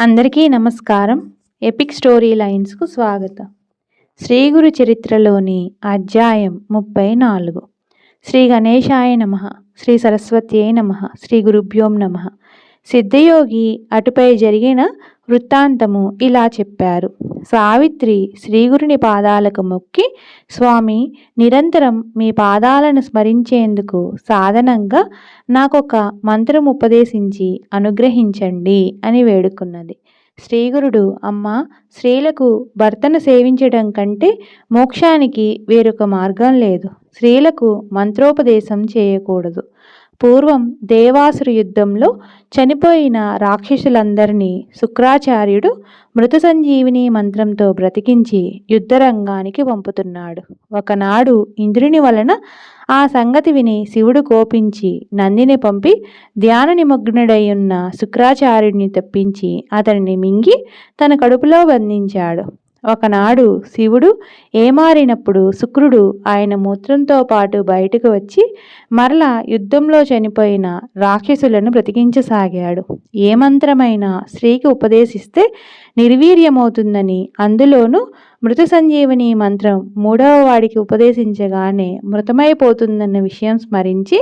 అందరికీ నమస్కారం. Epic story లైన్స్కు స్వాగతం. శ్రీ గురు చరిత్రలోని అధ్యాయం ముప్పై నాలుగు. శ్రీ గణేశాయ నమ శ్రీ సరస్వతి నమ శ్రీ గురుభ్యోం నమ సిద్ధయోగి అటుపై జరిగిన వృత్తాంతము ఇలా చెప్పారు. సావిత్రి శ్రీగురుని పాదాలకు మొక్కి స్వామి నిరంతరం మీ పాదాలను స్మరించేందుకు సాధనంగా నాకొక మంత్రం ఉపదేశించి అనుగ్రహించండి అని వేడుకున్నది. శ్రీగురుడు అమ్మ స్త్రీలకు భర్తను సేవించడం కంటే మోక్షానికి వేరొక మార్గం లేదు. స్త్రీలకు మంత్రోపదేశం చేయకూడదు. పూర్వం దేవాసురు యుద్ధంలో చనిపోయిన రాక్షసులందరినీ శుక్రాచార్యుడు మృత సంజీవిని మంత్రంతో బ్రతికించి యుద్ధరంగానికి పంపుతున్నాడు. ఒకనాడు ఇంద్రుని వలన ఆ సంగతి విని శివుడు కోపించి నందిని పంపి ధ్యాన నిమగ్నుడై ఉన్న శుక్రాచార్యుడిని తెప్పించి అతనిని మింగి తన కడుపులో బంధించాడు. ఒకనాడు శివుడు ఏమారినప్పుడు శుక్రుడు ఆయన మూత్రంతో పాటు బయటకు వచ్చి మరలా యుద్ధంలో చనిపోయిన రాక్షసులను బ్రతికించసాగాడు. ఏ మంత్రమైనా స్త్రీకి ఉపదేశిస్తే నిర్వీర్యమవుతుందని అందులోనూ మృత సంజీవని మంత్రం మూడవ వాడికి ఉపదేశించగానే మృతమైపోతుందన్న విషయం స్మరించి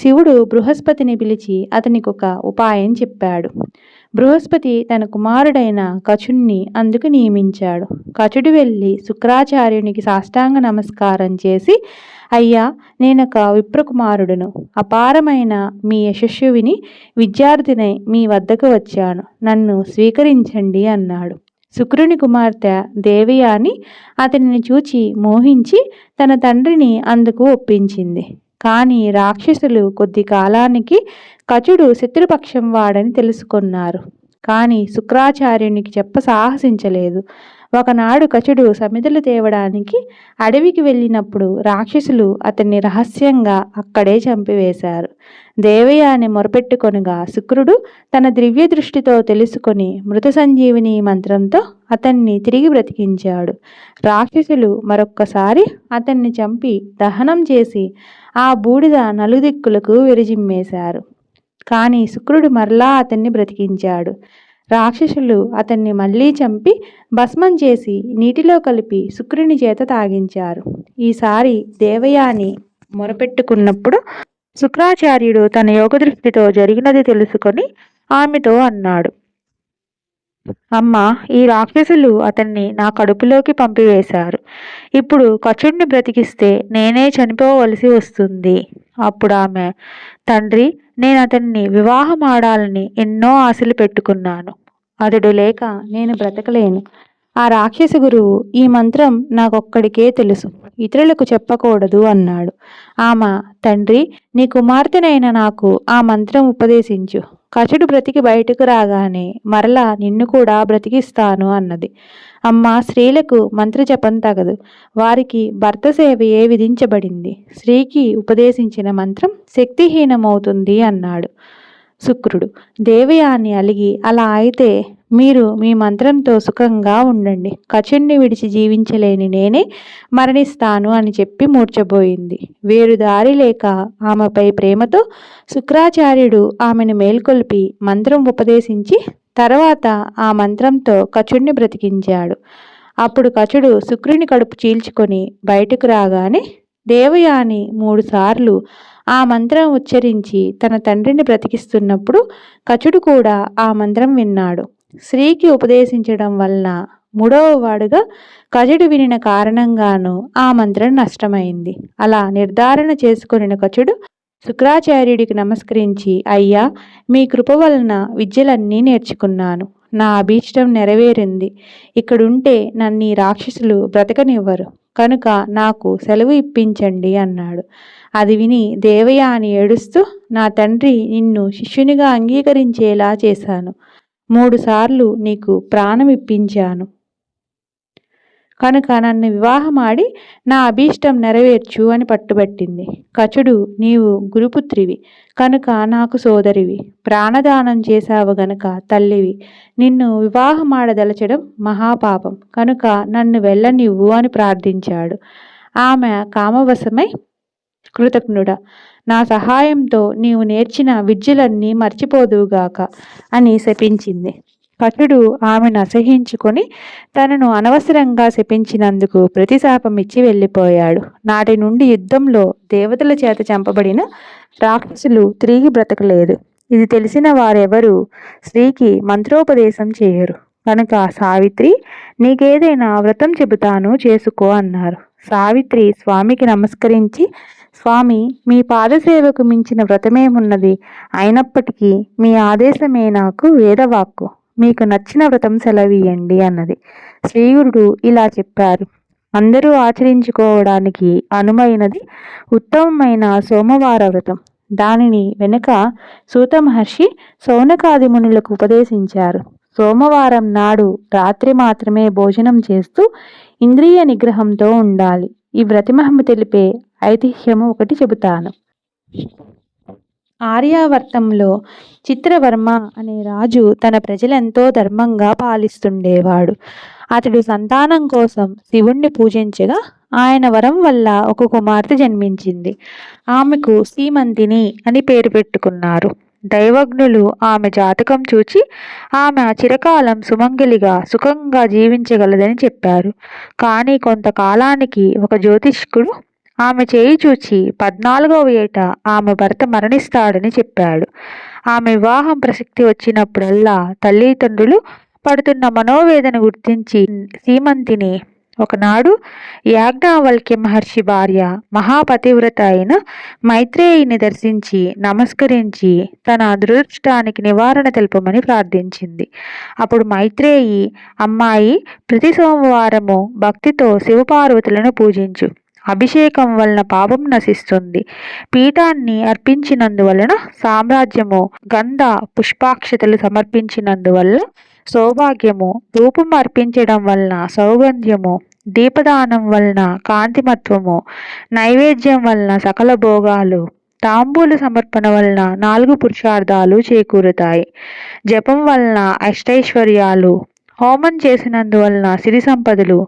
శివుడు బృహస్పతిని పిలిచి అతనికి ఒక ఉపాయం చెప్పాడు. బృహస్పతి తన కుమారుడైన కచుణ్ణి అందుకు నియమించాడు. కచుడు వెళ్ళి శుక్రాచార్యునికి సాష్టాంగ నమస్కారం చేసి అయ్యా నేనొక విప్రకుమారుడును. అపారమైన మీ యశస్సువిని విద్యార్థినై మీ వద్దకు వచ్చాను. నన్ను స్వీకరించండి అన్నాడు. శుక్రుని కుమార్తె దేవయాని అతనిని చూచి మోహించి తన తండ్రిని అందుకు ఒప్పించింది. కానీ రాక్షసులు కొద్ది కాలానికి కచుడు శత్రుపక్షం వాడని తెలుసుకున్నారు. కానీ శుక్రాచార్యునికి చెప్ప సాహసించలేదు. ఒకనాడు కచుడు సమిధులు తేవడానికి అడవికి వెళ్ళినప్పుడు రాక్షసులు అతన్ని రహస్యంగా అక్కడే చంపివేశారు. దేవయాన్ని మొరపెట్టుకొనగా శుక్రుడు తన దివ్య దృష్టితో తెలుసుకొని మృత సంజీవిని మంత్రంతో అతన్ని తిరిగి బ్రతికించాడు. రాక్షసులు మరొక్కసారి అతన్ని చంపి దహనం చేసి ఆ బూడిద నలుదిక్కులకు విరిజిమ్మేశారు. కానీ శుక్రుడు మరలా అతన్ని బ్రతికించాడు. రాక్షసులు అతన్ని మళ్ళీ చంపి భస్మం చేసి నీటిలో కలిపి శుక్రుని చేత తాగించారు. ఈసారి దేవయాని మొరపెట్టుకున్నప్పుడు శుక్రాచార్యుడు తన యోగదృష్టితో జరిగినది తెలుసుకొని ఆమెతో అన్నాడు. అమ్మ ఈ రాక్షసులు అతన్ని నా కడుపులోకి పంపివేశారు. ఇప్పుడు కచుడిని బ్రతికిస్తే నేనే చనిపోవలసి వస్తుంది. అప్పుడు ఆమె తండ్రి నేను అతన్ని వివాహం ఆడాలని ఎన్నో ఆశలు పెట్టుకున్నాను. అతడు లేక నేను బ్రతకలేను. ఆ రాక్షసు గురువు ఈ మంత్రం నాకొక్కడికే తెలుసు. ఇతరులకు చెప్పకూడదు అన్నాడు. ఆమె తండ్రి నీ కుమార్తెనైన నాకు ఆ మంత్రం ఉపదేశించు. కచుడు బ్రతికి బయటకు రాగానే మరలా నిన్ను కూడా బ్రతికిస్తాను అన్నది. అమ్మ స్త్రీలకు మంత్రజపం తగదు. వారికి భర్త సేవయే విధించబడింది. స్త్రీకి ఉపదేశించిన మంత్రం శక్తిహీనమవుతుంది అన్నాడు. శుక్రుడు. దేవయాని అలిగి అలా అయితే మీరు మీ మంత్రంతో సుఖంగా ఉండండి. కచుణ్ణి విడిచి జీవించలేని నేనే మరణిస్తాను అని చెప్పి మూర్చబోయింది వేరు దారి లేక ఆమెపై ప్రేమతో శుక్రాచార్యుడు ఆమెను మేల్కొల్పి మంత్రం ఉపదేశించి తర్వాత ఆ మంత్రంతో కచుణ్ణి బ్రతికించాడు. అప్పుడు కచుడు శుక్రుని కడుపు చీల్చుకొని బయటకు రాగానే దేవయాని మూడుసార్లు ఆ మంత్రం ఉచ్చరించి తన తండ్రిని బ్రతికిస్తున్నప్పుడు కచుడు కూడా ఆ మంత్రం విన్నాడు. స్త్రీకి ఉపదేశించడం వలన మూడవ వాడుగా కచుడు వినిన కారణంగాను ఆ మంత్రం నష్టమైంది. అలా నిర్ధారణ చేసుకుని కచుడు శుక్రాచార్యుడికి నమస్కరించి అయ్యా మీ కృప వలన విద్యలన్నీ నేర్చుకున్నాను. నా అభీష్టం నెరవేరింది. ఇక్కడుంటే నన్ను రాక్షసులు బ్రతకనివ్వరు. కనుక నాకు సెలవు ఇప్పించండి అన్నాడు. అది విని దేవయ్య అని ఏడుస్తూ నా తండ్రి నిన్ను శిష్యునిగా అంగీకరించేలా చేశాను. మూడుసార్లు నీకు ప్రాణం ఇప్పించాను కనుక నన్ను వివాహమాడి నా అభీష్టం నెరవేర్చు అని పట్టుబట్టింది. కచుడు నీవు గురుపుత్రివి. కనుక నాకు సోదరివి. ప్రాణదానం చేశావు గనుక తల్లివి. నిన్ను వివాహమాడదలచడం మహాపాపం. కనుక నన్ను వెళ్ళనివ్వు అని ప్రార్థించాడు. ఆమె కామవశమై కృతజ్ఞుడ. నా సహాయంతో నీవు నేర్చిన విద్యలన్నీ మర్చిపోదువుగాక అని శపించింది. కటుడు ఆమెను అసహించుకొని తనను అనవసరంగా శపించినందుకు ప్రతిశాపం ఇచ్చి వెళ్ళిపోయాడు. నాటి నుండి యుద్ధంలో దేవతల చేత చంపబడిన రాక్షసులు తిరిగి బ్రతకలేదు. ఇది తెలిసిన వారెవరూ స్త్రీకి మంత్రోపదేశం చేయరు. కనుక సావిత్రి నీకేదైనా వ్రతం చెబుతాను చేసుకో అన్నారు. సావిత్రి స్వామికి నమస్కరించి స్వామి మీ పాదసేవకు మించిన వ్రతమేమున్నది? అయినప్పటికీ మీ ఆదేశమే నాకు వేదవాక్కు. మీకు నచ్చిన వ్రతం సెలవీయండి అన్నది. శ్రీగురుడు ఇలా చెప్పారు. అందరూ ఆచరించుకోవడానికి అనుమైనది ఉత్తమమైన సోమవార వ్రతం. దానిని వెనుక సూత మహర్షి సౌనకాది మునులకు ఉపదేశించారు. సోమవారం నాడు రాత్రి మాత్రమే భోజనం చేస్తూ ఇంద్రియ నిగ్రహంతో ఉండాలి. ఈ వ్రతిమహమ్మ తెలిపే ఐతిహ్యము ఒకటి చెబుతాను. ఆర్యావర్తంలో చిత్రవర్మ అనే రాజు తన ప్రజలెంతో ధర్మంగా పాలిస్తుండేవాడు. అతడు సంతానం కోసం శివుణ్ణి పూజించగా ఆయన వరం వల్ల ఒక కుమార్తె జన్మించింది. ఆమెకు సీమంతిని అని పేరు పెట్టుకున్నారు. దైవజ్ఞులు ఆమె జాతకం చూచి ఆమె చిరకాలం సుమంగిలిగా సుఖంగా జీవించగలదని చెప్పారు. కానీ కొంతకాలానికి ఒక జ్యోతిష్కుడు ఆమె చేయి చూచి పద్నాలుగవ ఏట ఆమె భర్త మరణిస్తాడని చెప్పాడు. ఆమె వివాహం ప్రసక్తి వచ్చినప్పుడల్లా తల్లిదండ్రులు పడుతున్న మనోవేదన గుర్తించి సీమంతిని ఒకనాడు యాజ్ఞావల్క్య మహర్షి భార్య మహాపతివ్రత అయిన మైత్రేయిని దర్శించి నమస్కరించి తన అదృష్టానికి నివారణ తెలుపమని ప్రార్థించింది. అప్పుడు మైత్రేయి అమ్మాయి ప్రతి సోమవారము భక్తితో శివపార్వతులను పూజించు. అభిషేకం వలన పాపం నశిస్తుంది. పీఠాన్ని అర్పించినందువలన సామ్రాజ్యము గంధ పుష్పాక్షతలు సమర్పించినందువల్ల సౌభాగ్యము. ధూపం అర్పించడం వలన సౌగంధ్యము. దీపదానం వలన కాంతిమత్వము. నైవేద్యం వలన సకల భోగాలు. తాంబూల సమర్పణ వలన నాలుగు పురుషార్థాలు చేకూరుతాయి. జపం వలన అష్టైశ్వర్యాలు. హోమం చేసినందువలన సిరి సంపదలు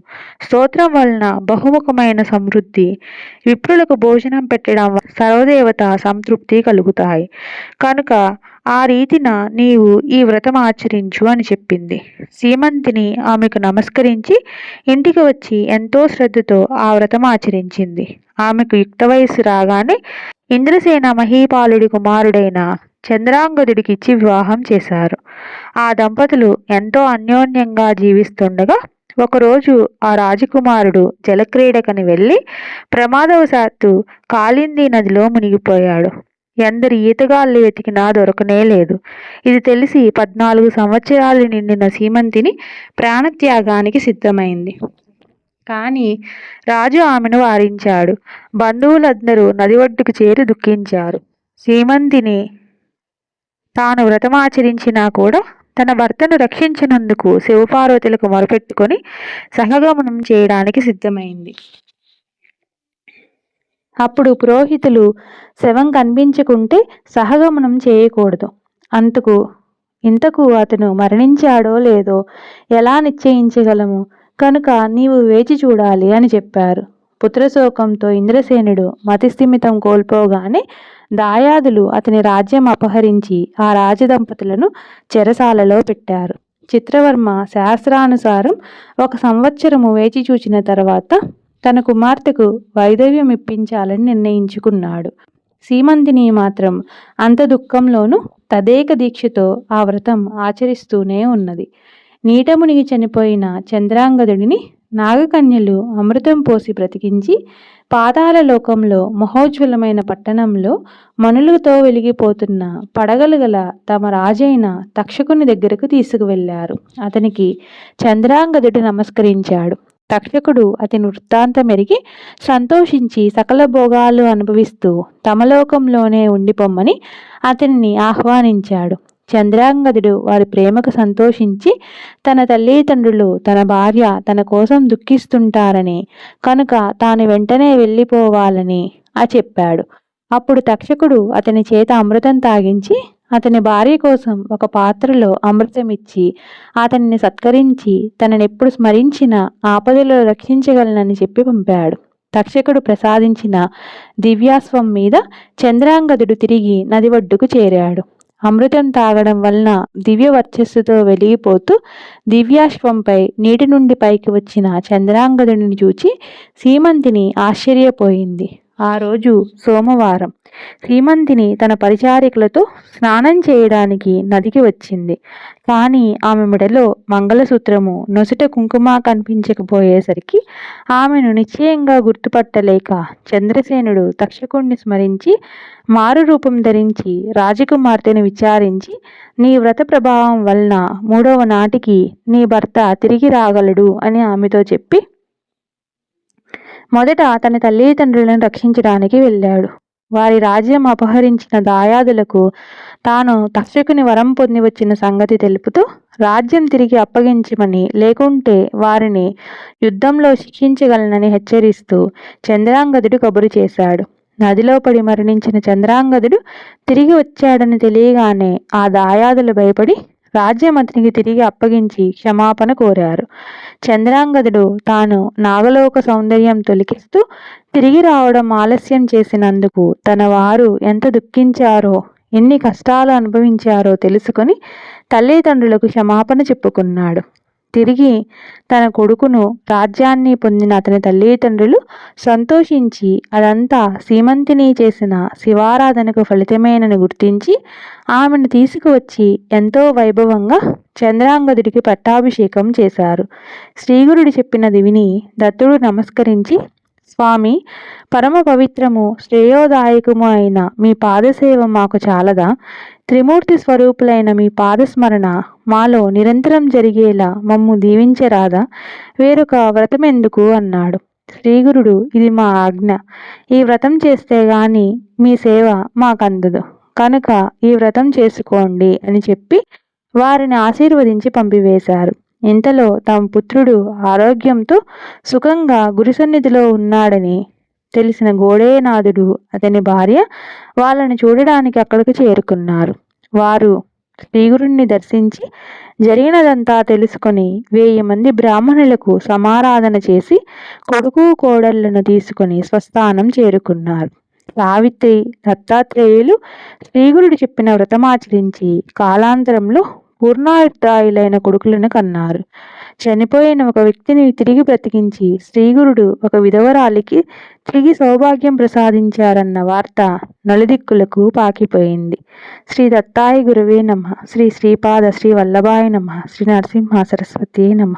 స్తోత్రం వలన బహుముఖమైన సమృద్ధి విప్రులకు భోజనం పెట్టడం సర్వదేవత సంతృప్తి కలుగుతాయి. కనుక ఆ రీతిన నీవు ఈ వ్రతం ఆచరించు అని చెప్పింది. సీమంతిని ఆమెకు నమస్కరించి ఇంటికి వచ్చి ఎంతో శ్రద్ధతో ఆ వ్రతం ఆచరించింది. ఆమెకు యుక్త వయస్సు రాగానే ఇంద్రసేన మహీపాలుడి కుమారుడైన చంద్రాంగదుడికి ఇచ్చి వివాహం చేశారు. ఆ దంపతులు ఎంతో అన్యోన్యంగా జీవిస్తుండగా ఒకరోజు ఆ రాజకుమారుడు జలక్రీడకని వెళ్ళి ప్రమాదవశాత్తు కాలింది నదిలో మునిగిపోయాడు. ఎందరి ఈతగాళ్ళు వెతికినా దొరకనే లేదు. ఇది తెలిసి పద్నాలుగు సంవత్సరాలు నిండిన సీమంతిని ప్రాణత్యాగానికి సిద్ధమైంది. కానీ రాజు ఆమెను వారించాడు. బంధువులందరూ నది ఒడ్డుకు చేరి దుఃఖించారు. సీమంతిని తాను వ్రతమాచరించినా కూడా తన భర్తను రక్షించినందుకు శివపార్వతులకు మొరపెట్టుకొని సహగమనం చేయడానికి సిద్ధమైంది. అప్పుడు పురోహితులు శవం కనిపించుకుంటే సహగమనం చేయకూడదు. అంతకు ఇంతకు అతను మరణించాడో లేదో ఎలా నిశ్చయించగలము? కనుక నీవు వేచి చూడాలి అని చెప్పారు. పుత్రశోకంతో ఇంద్రసేనుడు మతిస్థిమితం కోల్పోగానే దాయాదులు అతని రాజ్యం అపహరించి ఆ రాజదంపతులను చెరసాలలో పెట్టారు. చిత్రవర్మ శాస్త్రానుసారం ఒక సంవత్సరము వేచి చూచిన తర్వాత తన కుమార్తెకు వైదవ్యం ఇప్పించాలని నిర్ణయించుకున్నాడు. సీమంతిని మాత్రం అంత దుఃఖంలోనూ తదేక దీక్షతో ఆ వ్రతం ఆచరిస్తూనే ఉన్నది. నీటమునిగి చనిపోయిన చంద్రాంగదుడిని నాగకన్యలు అమృతం పోసి బ్రతికించి పాతాల లోకంలో మహోజ్వలమైన పట్టణంలో మనులతో వెలిగిపోతున్న పడగలు గల తమ రాజైన తక్షకుని దగ్గరకు తీసుకువెళ్ళారు అతనికి చంద్రాంగదుడు నమస్కరించాడు. తక్షకుడు అతని వృత్తాంతం ఎరిగి సంతోషించి సకల భోగాలు అనుభవిస్తూ తమలోకంలోనే ఉండిపోమ్మని అతనిని ఆహ్వానించాడు. చంద్రాంగదుడు వారి ప్రేమకు సంతోషించి తన తల్లిదండ్రులు తన భార్య తన కోసం దుఃఖిస్తుంటారని కనుక తాను వెంటనే వెళ్ళిపోవాలని ఆ చెప్పాడు. అప్పుడు తక్షకుడు అతని చేత అమృతం తాగించి అతని భార్య కోసం ఒక పాత్రలో అమృతం ఇచ్చి అతన్ని సత్కరించి తననెప్పుడు స్మరించిన ఆపదలో రక్షించగలనని చెప్పి పంపాడు. తక్షకుడు ప్రసాదించిన దివ్యాస్వం మీద చంద్రాంగదుడు తిరిగి నది ఒడ్డుకు చేరాడు. అమృతం తాగడం వలన దివ్య వర్చస్సుతో వెలిగిపోతూ దివ్యాశ్వంపై నీటి నుండి పైకి వచ్చిన చంద్రాంగదుడిని చూచి సీమంతిని ఆశ్చర్యపోయింది. ఆ రోజు సోమవారం. శ్రీమంతిని తన పరిచారికలతో స్నానం చేయడానికి నదికి వచ్చింది. కానీ ఆమె మెడలో మంగళసూత్రము నొసట కుంకుమ కనిపించకపోయేసరికి ఆమెను నిశ్చయంగా గుర్తుపట్టలేక చంద్రసేనుడు తక్షకుణ్ణి స్మరించి మారు రూపం ధరించి రాజకుమార్తెను విచారించి నీ వ్రత ప్రభావం వలన మూడవ నాటికి నీ భర్త తిరిగి రాగలడు అని ఆమెతో చెప్పి మొదట తన తల్లిదండ్రులను రక్షించడానికి వెళ్ళాడు. వారి రాజ్యం అపహరించిన దాయాదులకు తాను తక్షకుని వరం పొంది వచ్చిన సంగతి తెలుపుతూ రాజ్యం తిరిగి అప్పగించమని లేకుంటే వారిని యుద్ధంలో శిక్షించగలనని హెచ్చరిస్తూ చంద్రాంగదుడు కబురు చేశాడు. నదిలో పడి మరణించిన చంద్రాంగదుడు తిరిగి వచ్చాడని తెలియగానే ఆ దాయాదులు భయపడి రాజ్యం అతనికి తిరిగి అప్పగించి క్షమాపణ కోరారు. చంద్రాంగదుడు తాను నాగలోక సౌందర్యం తొలికిస్తూ తిరిగి రావడం ఆలస్యం చేసినందుకు తన వారు ఎంత దుఃఖించారో ఎన్ని కష్టాలు అనుభవించారో తెలుసుకొని తల్లిదండ్రులకు క్షమాపణ చెప్పుకున్నాడు. తిరిగి తన కొడుకును రాజ్యాన్ని పొందిన అతని తల్లిదండ్రులు సంతోషించి అదంతా సీమంతిని చేసిన శివారాధనకు ఫలితమేనని గుర్తించి ఆమెను తీసుకువచ్చి ఎంతో వైభవంగా చంద్రాంగదుడికి పట్టాభిషేకం చేశారు. శ్రీగురుడు చెప్పినది విని దత్తుడు నమస్కరించి స్వామి పరమ పవిత్రము శ్రేయోదాయకము అయిన మీ పాదసేవ మాకు చాలదా? త్రిమూర్తి స్వరూపులైన మీ పాదస్మరణ మాలో నిరంతరం జరిగేలా మమ్ము దీవించరాదా? వేరొక వ్రతం ఎందుకు అన్నాడు. శ్రీగురుడు ఇది మా ఆజ్ఞ. ఈ వ్రతం చేస్తే గాని మీ సేవ మాకందదు. కనుక ఈ వ్రతం చేసుకోండి అని చెప్పి వారిని ఆశీర్వదించి పంపివేశారు. ఇంతలో తమ పుత్రుడు ఆరోగ్యంతో సుఖంగా గురుసన్నిధిలో ఉన్నాడని తెలిసిన గోడేనాథుడు అతని భార్య వాళ్ళని చూడడానికి అక్కడికి చేరుకున్నారు. వారు శ్రీగురుణ్ణి దర్శించి జరిగినదంతా తెలుసుకొని వెయ్యి మంది బ్రాహ్మణులకు సమారాధన చేసి కొడుకు కోడళ్ళను తీసుకొని స్వస్థానం చేరుకున్నారు. సావిత్రి దత్తాత్రేయులు శ్రీగురుడు చెప్పిన వ్రతమాచరించి కాలాంతరంలో పూర్ణాయుక్తాయులైన కొడుకులను కన్నారు. చనిపోయిన ఒక వ్యక్తిని తిరిగి బ్రతికించి శ్రీగురుడు ఒక విధవరాలికి తిరిగి సౌభాగ్యం ప్రసాదించారన్న వార్త నలుదిక్కులకు పాకిపోయింది. శ్రీ దత్తాయి గురువే నమ. శ్రీ శ్రీపాద శ్రీ వల్లభాయ నమ. శ్రీ నరసింహ సరస్వతి నమ.